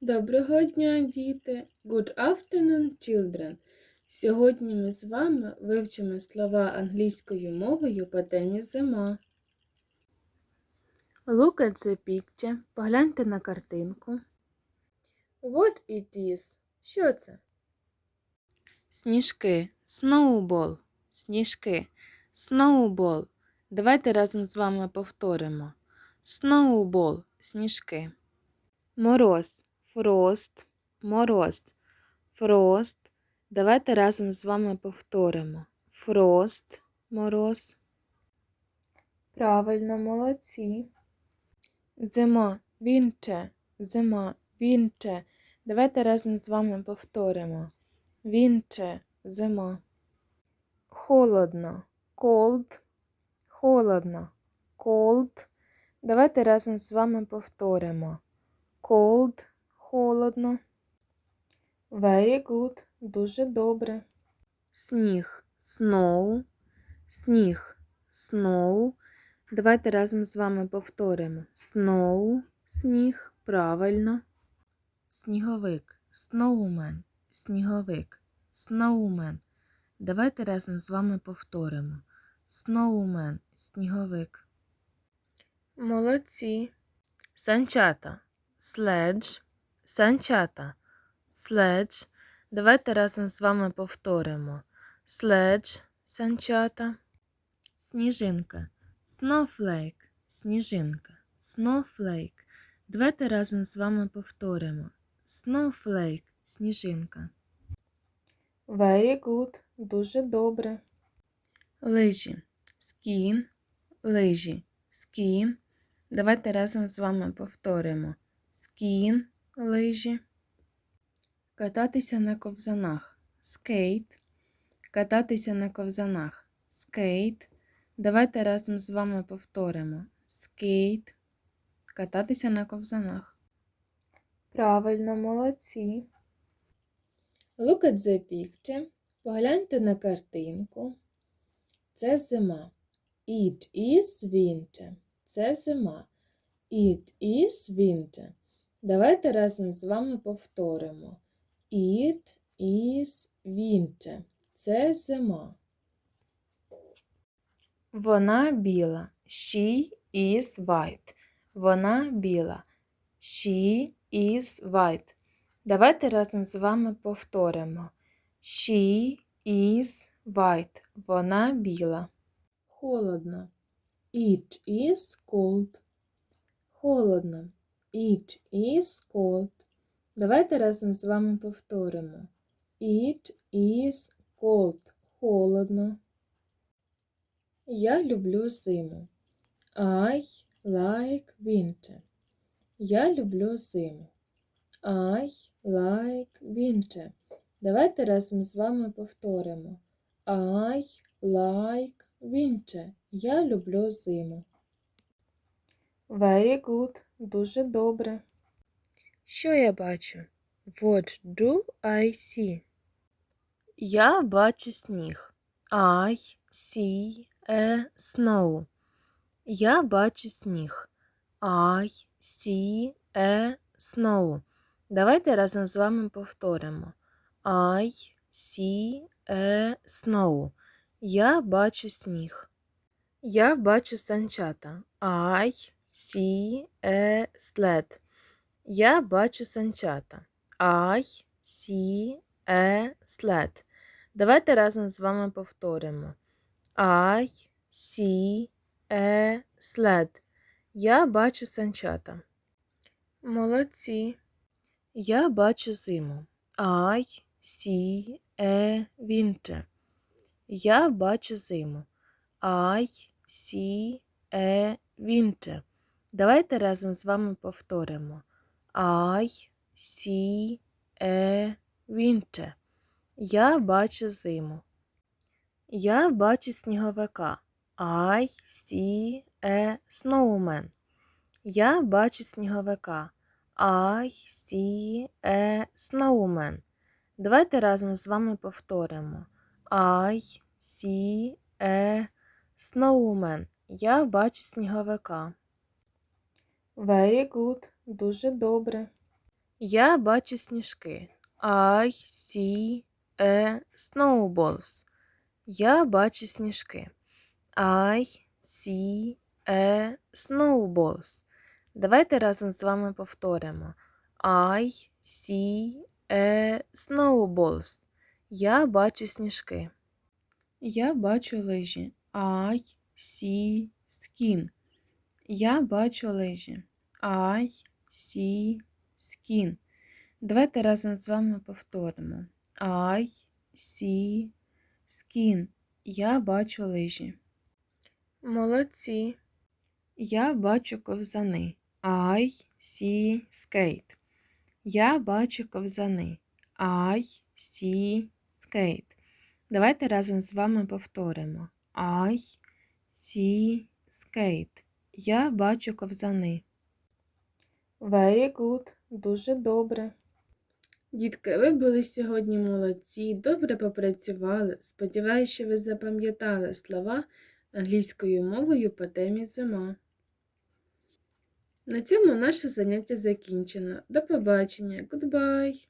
Доброго дня, діти! Good afternoon, children! Сьогодні ми з вами вивчимо слова англійською мовою по темі зима. Look at the picture. Погляньте на картинку. What it is? Що це? Сніжки. Snowball. Сніжки. Snowball. Давайте разом з вами повторимо. Snowball. Сніжки. Мороз. Фрост. Мороз. Фрост. Давайте разом з вами повторимо. Фрост. Мороз. Правильно, молодці. Зима. Вінче. Зима. Вінче. Давайте разом з вами повторимо. Вінче. Зима. Холодно. Cold. Холодно. Cold. Давайте разом з вами повторимо. Cold. Холодно. Very good. Дуже добре. Сніг. Snow. Сніг. Snow. Давайте разом з вами повторимо. Snow. Сніг. Правильно. Сніговик. Snowman. Сніговик. Snowman. Давайте разом з вами повторимо. Snowman. Сніговик. Молодці. Санчата. Sledge. Санчата. Sledge. Давайте разом з вами повторимо. Sledge. Санчата. Сніжинка. Snowflake. Сніжинка. Snowflake. Давайте разом з вами повторимо. Snowflake. Сніжинка. Very good. Дуже добре. Лижі. Skin. Лижі. Skin. Давайте разом з вами повторимо. Skin. Лижі. Кататися на ковзанах. Skate. Кататися на ковзанах. Skate. Давайте разом з вами повторимо. Skate. Кататися на ковзанах. Правильно, молодці. Look at the picture. Погляньте на картинку. Це зима. It is winter. Це зима. It is winter. Давайте разом з вами повторимо. It is winter. Це зима. Вона біла. She is white. Вона біла. She is white. Давайте разом з вами повторимо. She is white. Вона біла. Холодно. It is cold. Холодно. It is cold. Давайте разом з вами повторимо. It is cold. Холодно. Я люблю зиму. I like winter. Я люблю зиму. I like winter. Давайте разом з вами повторимо. I like winter. Я люблю зиму. Very good. Дуже добре. Що я бачу? What do I see? Я бачу сніг. I see a snow. Я бачу сніг. I see a snow. Давайте разом з вами повторимо. I see a snow. Я бачу сніг. Я бачу санчата. I see a sled. Я бачу санчата. I see a sled. Давайте разом з вами повторимо. I see a sled. Я бачу санчата. Молодці. Я бачу зиму. I see a winter. Я бачу зиму. I see a winter. Давайте разом з вами повторимо. I see a winter. Я бачу зиму. Я бачу сніговика. I see a snowman. Я бачу сніговика. I see a snowman. Давайте разом з вами повторимо. I see a snowman. Я бачу сніговика. Very good. Дуже добре. Я бачу сніжки. I see a snowballs. Я бачу сніжки. I see a snowballs. Давайте разом з вами повторимо. I see a snowballs. Я бачу сніжки. Я бачу лижі. I see skin. Я бачу лижі. I see skin. Давайте разом з вами повторимо. I see skin. Я бачу лижі. Молодці. Я бачу ковзани. I see skate. Я бачу ковзани. I see skate. Давайте разом з вами повторимо. I see skate. Я бачу ковзани. Very good. Дуже добре. Дітки, ви були сьогодні молодці, добре попрацювали. Сподіваюся, що ви запам'ятали слова англійською мовою по темі зима. На цьому наше заняття закінчено. До побачення. Goodbye!